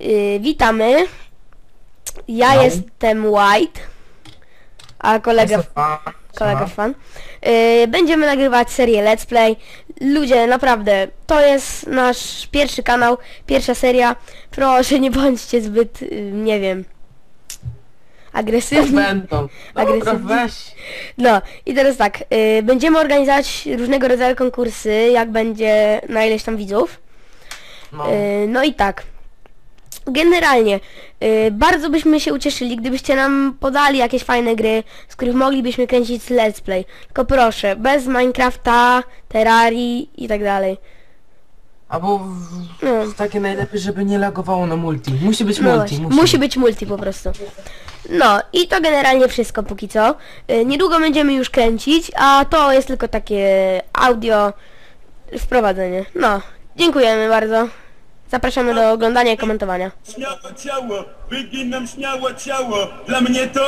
Yy, witamy. Ja No. jestem White, a kolega, kolega fan. Yy, będziemy nagrywać serię Let's Play. Ludzie, naprawdę, to jest nasz pierwszy kanał, pierwsza seria. Proszę, nie bądźcie zbyt, yy, nie wiem, agresywni. Będą. Dobra, Agresywni. weź. No i teraz tak, y, będziemy organizować różnego rodzaju konkursy, jak będzie na ileś tam widzów. No. Y, no i tak. Generalnie, y, bardzo byśmy się ucieszyli, gdybyście nam podali jakieś fajne gry, z których moglibyśmy kręcić let's play. Tylko proszę, bez Minecrafta, Terrarii i tak dalej. Albo w... No. takie najlepiej, żeby nie lagowało na multi. Musi być No multi. właśnie, musi. być multi po prostu. No i to generalnie wszystko póki co. Y, Niedługo będziemy już kręcić, a to jest tylko takie audio wprowadzenie. No, dziękujemy bardzo. Zapraszamy do oglądania i komentowania. Śmiało ciało, śmiało ciało. Dla mnie to